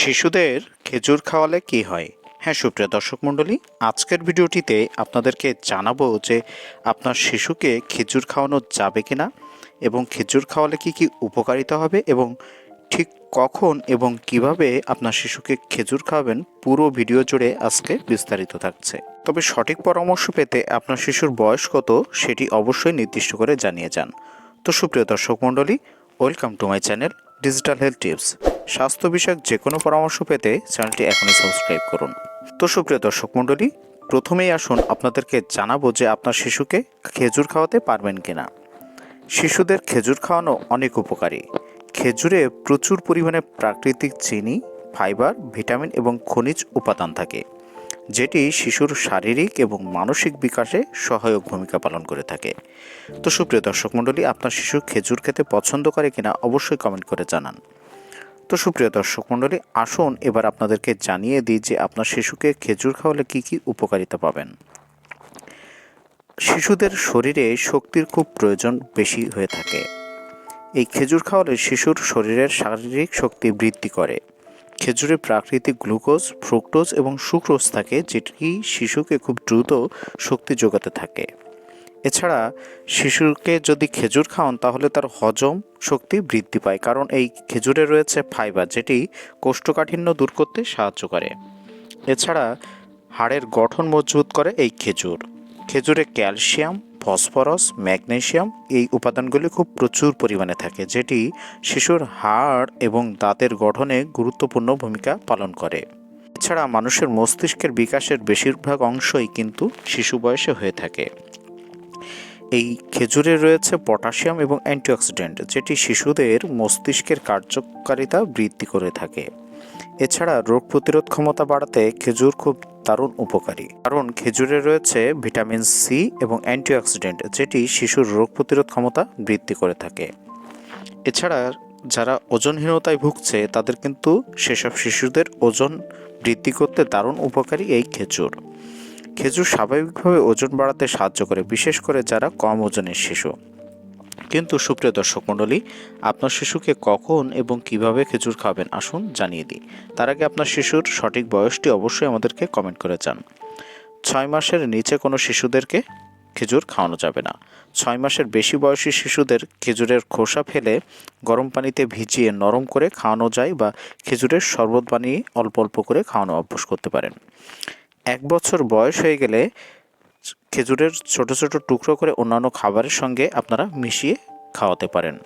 শিশুদের খেজুর খাওয়ালে কি হয়? হ্যাঁ সুপ্রিয় দর্শক মণ্ডলী, আজকের ভিডিওটিতে আপনাদেরকে জানাব যে আপনার শিশুকে খেজুর খাওয়ানো যাবে কিনা এবং খেজুর খাওয়ালে কি কি উপকারিতা হবে এবং ঠিক কখন এবং কীভাবে আপনার শিশুকে খেজুর খাওয়াবেন পুরো ভিডিও জুড়ে আজকে বিস্তারিত থাকছে। তবে সঠিক পরামর্শ পেতে আপনার শিশুর বয়স কত সেটি অবশ্যই নির্দিষ্ট করে জানিয়ে যান। তো সুপ্রিয় দর্শক মণ্ডলী, welcome to my channel digital health tips. স্বাস্থ্য বিষয়ক যে কোনো পরামর্শ পেতে চ্যানেলটি এখনই সাবস্ক্রাইব করুন। তো সুপ্রিয় দর্শক মণ্ডলী, প্রথমেই আসুন আপনাদেরকে জানাব যে আপনার শিশুকে খেজুর খাওয়াতে পারবেন কিনা। শিশুদের খেজুর খাওয়ানো অনেক উপকারী। খেজুরে প্রচুর পরিমাণে প্রাকৃতিক চিনি, ফাইবার, ভিটামিন এবং খনিজ উপাদান থাকে, যেটি শিশুর শারীরিক এবং মানসিক বিকাশে সহায়ক ভূমিকা পালন করে থাকে। তো সুপ্রিয় দর্শক মণ্ডলী, আপনার শিশু খেজুর খেতে পছন্দ করে কিনা অবশ্যই কমেন্ট করে জানান। তো সুপ্রিয় দর্শক মণ্ডলী, আসুন এবার আপনাদেরকে জানিয়ে দিই যে আপনার শিশুকে খেজুর খাওয়ালে কি কি উপকারিতা পাবেন। শিশুদের শরীরে শক্তির খুব প্রয়োজন বেশি হয়ে থাকে। এই খেজুর খাওয়ালে শিশুর শরীরের শারীরিক শক্তি বৃদ্ধি করে। খেজুরে প্রাকৃতিক গ্লুকোজ, ফ্রুক্টোজ এবং সুক্রোজ থাকে, যেটি শিশুকে খুব দ্রুত শক্তি যোগাতে থাকে। এছাড়া শিশুকে যদি খেজুর খাওয়ান, তাহলে তার হজম শক্তি বৃদ্ধি পায়, কারণ এই খেজুরে রয়েছে ফাইবার যেটি কোষ্ঠকাঠিন্য দূর করতে সাহায্য করে। এছাড়া হাড়ের গঠন মজবুত করে এই খেজুর। খেজুরে ক্যালসিয়াম, ফসফরাস ম্যাগনেশিয়াম এই উপাদানগুলি খুব প্রচুর পরিমাণে থাকে, যেটি শিশুর হাড় এবং দাঁতের গঠনে গুরুত্বপূর্ণ ভূমিকা পালন করে। এছাড়া মানুষের মস্তিষ্কের বিকাশের বেশিরভাগ অংশই কিন্তু শিশু বয়সে হয়ে থাকে। এই খেজুরে রয়েছে পটাশিয়াম এবং অ্যান্টিঅক্সিডেন্ট, যেটি শিশুদের মস্তিষ্কের কার্যকারিতা বৃদ্ধি করে থাকে। এছাড়া রোগ প্রতিরোধ ক্ষমতা বাড়াতে খেজুর খুব দারুণ উপকারী। কারণ খেজুরে রয়েছে ভিটামিন সি এবং অ্যান্টিঅক্সিডেন্ট, যেটি শিশুর রোগ প্রতিরোধ ক্ষমতা বৃদ্ধি করে থাকে। এছাড়া যারা ওজনহীনতায় ভুগছে, তাদের কিন্তু সেসব শিশুদের ওজন বৃদ্ধি করতে দারুণ উপকারী এই খেজুর। খেজুর স্বাভাবিকভাবে ওজন বাড়াতে সাহায্য করে, বিশেষ করে যারা কম ওজনের শিশু। কিন্তু সুপ্রিয় দর্শক মণ্ডলী, আপনার শিশুকে কখন এবং কীভাবে খেজুর খাবেন আসুন জানিয়ে দিই। তার আগে আপনার শিশুর সঠিক বয়সটি অবশ্যই আমাদেরকে কমেন্ট করে যান ছয় মাসের নিচে কোনো শিশুদেরকে খেজুর খাওয়ানো যাবে না। ছয় মাসের বেশি বয়সী শিশুদের খেজুরের খোসা ফেলে গরম পানিতে ভিজিয়ে নরম করে খাওয়ানো যায় বা খেজুরের শরবত বানিয়ে অল্প অল্প করে খাওয়ানো অভ্যাস করতে পারেন। এক বছর বয়স হয়ে গেলে খেজুরের ছোট ছোট টুকরো করে অন্যান্য খাবারের সঙ্গে আপনারা মিশিয়ে খাওয়াতে পারেন।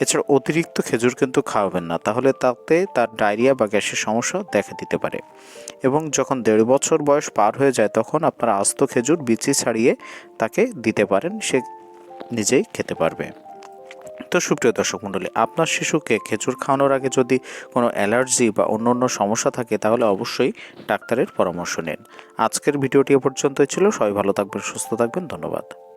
এছাড়া অতিরিক্ত খেজুর কিন্তু খাওয়াবেন না, তাহলে তাতে তার ডায়রিয়া বা গ্যাসের সমস্যা দেখা দিতে পারে। এবং যখন দেড় বছর বয়স পার হয়ে যায়, তখন আপনারা আস্ত খেজুর বিচি ছাড়িয়ে তাকে দিতে পারেন, সে নিজেই খেতে পারবে। তো সুপ্রিয় দর্শক মণ্ডলী, আপনার শিশুকে খেজুর খাওয়ানোর আগে যদি কোনো অ্যালার্জি বা অন্য অন্য সমস্যা থাকে, তাহলে অবশ্যই ডাক্তারের পরামর্শ নিন। আজকের ভিডিওটি এ পর্যন্তই ছিল। সবাই ভালো থাকবেন, সুস্থ থাকবেন। ধন্যবাদ।